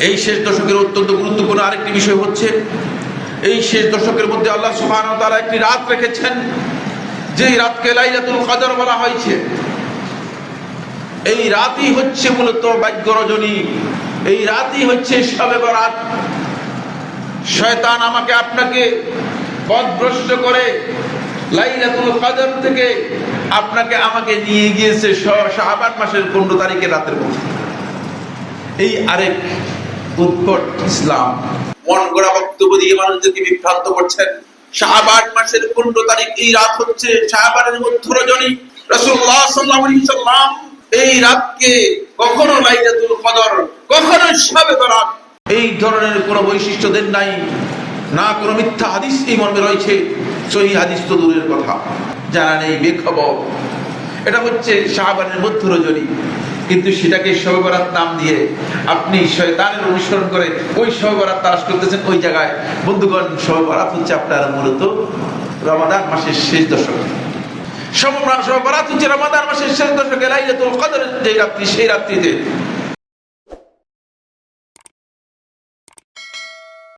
এই শেষ দশকের অত্যন্ত গুরুত্বপূর্ণ আরেকটি বিষয় হচ্ছে, এই শেষ দশকের মধ্যে আল্লাহ ওয়া তাআলা একটি রাত রেখেছেন, যেই রাতকে লাইলাতুল কদর বলা হয়েছে। এই রাতই হচ্ছে মূলত ভাগ্য রজনী এই রাতই হচ্ছে সবে বরাত। শয়তান আমাকে আপনাকে পথভ্রষ্ট করে লাইলাতুল কদর থেকে আপনাকে আমাকে নিয়ে গিয়েছে শ- শাবান মাসের পনেরো তারিখের রাতের মধ্যে। এই আরেক উৎকট ইসলাম। মন গড়া বক্তব্য দিয়ে মানুষদেরকে বিভ্রান্ত করছেন। শাহবান মাসের পনেরো তারিখ, এই রাত হচ্ছে শাহবানের মধ্য রজনী। আলাইহি সাল্লাম এই রাতকে কখনো লাইলাতুল কদর, কখনো বরাত। এই ধরনের কোনো বৈশিষ্ট্য দেন নাই, না কোনো মিথ্যা হাদিস এই মর্মে রয়েছে। সহি হাদিস তো দূরের কথা। জানা নেই, বেখবর। এটা হচ্ছে শাহবানের মধ্য রজনী। কিন্তু সেটাকে সহবরাত নাম দিয়ে আপনি শয়তানের অনুসরণ করে ওই সহবরাত বরাত তালাশ করতেছেন ওই জায়গায়। বন্ধুগণ সহবরাত বরাত হচ্ছে আপনার মূলত রমাদান মাসের শেষ দশক। শবে সহবরাত হচ্ছে রমাদান মাসের শেষ দশকে লাইলাতুল কদরের যে রাত্রি, সেই রাত্রিতে